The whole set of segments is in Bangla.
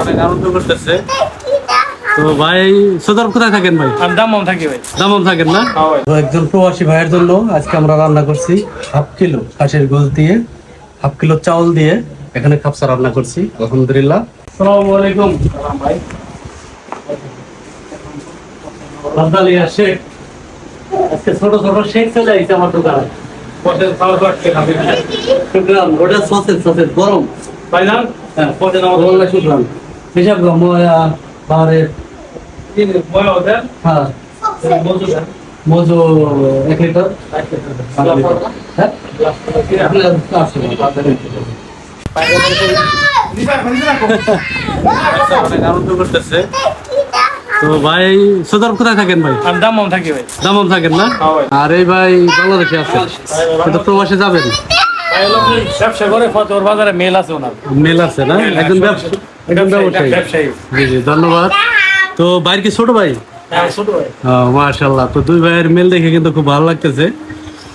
অনেক আনন্দ করতেছে তো ভাই সদর কোথায় থাকেন ভাই? আমি দামম থাকি ভাই। দামম থাকেন না? তো একজন প্রবাসী ভাইয়ের জন্য আজকে আমরা রান্না করছি হাফ কিলো খাসির গোল দিয়ে হাফ কিলো চাউল দিয়ে এখানে খাপসা রান্না করছি আলহামদুলিল্লাহ। আসসালামু আলাইকুম। ভাই শেখ। আজকে ছোট ছোট শেখ চলে আইছে আমার দোকানে। ওটা সসেজ সসেজ গরম। যান হ্যাঁ পরে আমার বললে শুক্রান হিসাব গো ময়া বারে তিন ওদের? হ্যাঁ। মজু এক লিটার। হ্যাঁ? আপনার করতেছে। তো ভাই সদর কোথায় থাকেন ভাই? আমি দামম থাকি ভাই। দামম থাকেন না? হ্যাঁ আর এই ভাই বাংলাদেশে আছে তো প্রবাসে যাবেন? ভাই ব্যবসা করে ফতোর বাজারে মেল আছে ওনার। মেল আছে না? একজন ব্যবসায়ী ব্যবসায়ী। জি জি ধন্যবাদ। তো ভাইয়ের কি ছোট ভাই? হ্যাঁ মাশাল্লাহ তো দুই ভাইয়ের মেল দেখে কিন্তু খুব ভালো লাগতেছে।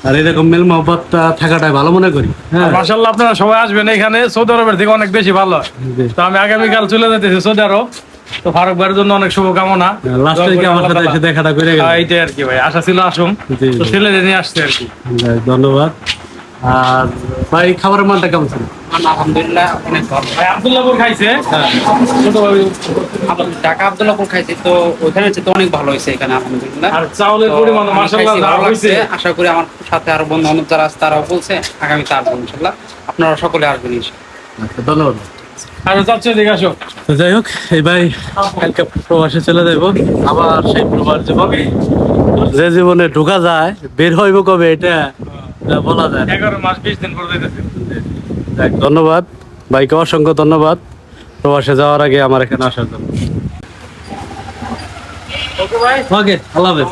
আর এরকম মেল মহব্বতটা থাকাটাই ভালো মনে করি। হ্যাঁ। আপনারা সবাই আসবেন এখানে। সৌদি আরবের থেকে অনেক বেশি ভালো তো আমি আগামীকাল চলে যেতেছি সৌদি আরব। তো ফারুক ভাইয়ের জন্য অনেক শুভকামনা। লাস্ট উইকে আমার সাথে এসে দেখাটা করে গেল। হ্যাঁ, এইটাই আর কি ভাই। আশা ছিল আসুন। তো ছেলে নিয়ে আসছে আর কি। ধন্যবাদ। আর ভাই খাবারের মানটা কেমন ছিল? আলহামদুলিল্লাহ অনেক ভালো। ভাই আব্দুল্লাহপুর খাইছে? হ্যাঁ। ছোট ভাই ঢাকা আব্দুল্লাহপুর খাইছি? তো ওইখানে হচ্ছে তো অনেক ভালো হয়েছে এখানে আলহামদুলিল্লাহ। আর চাউলের পরিমাণ মাশাআল্লাহ ভালো হইছে আশা করি আমার সাথে আরও বন্ধু বান্ধব যারা আছে তারাও বলছে আগামীতে আসবেন ইনশাল্লাহ আপনারা সকলে আসবেন আচ্ছা ধন্যবাদ। আর যাচ্ছে এদিকে আসো। তো যাই হোক এই ভাই কালকে প্রবাসে চলে যাইব আবার সেই প্রবাস জীবন যে জীবনে ঢোকা যায় বের হইব কবে এটা বলা যায় এগারো মাস বিশ দিন পর ধন্যবাদ। ভাইকে অসংখ্য ধন্যবাদ। প্রবাসে যাওয়ার আগে আমার এখানে আসার জন্য। ওকে আল্লাহ হাফেজ।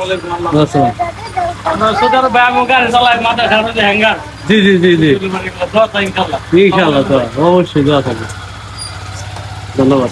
জি জি জি জি। ইনশাল্লাহ অবশ্যই দোয়া থাকবে। ধন্যবাদ।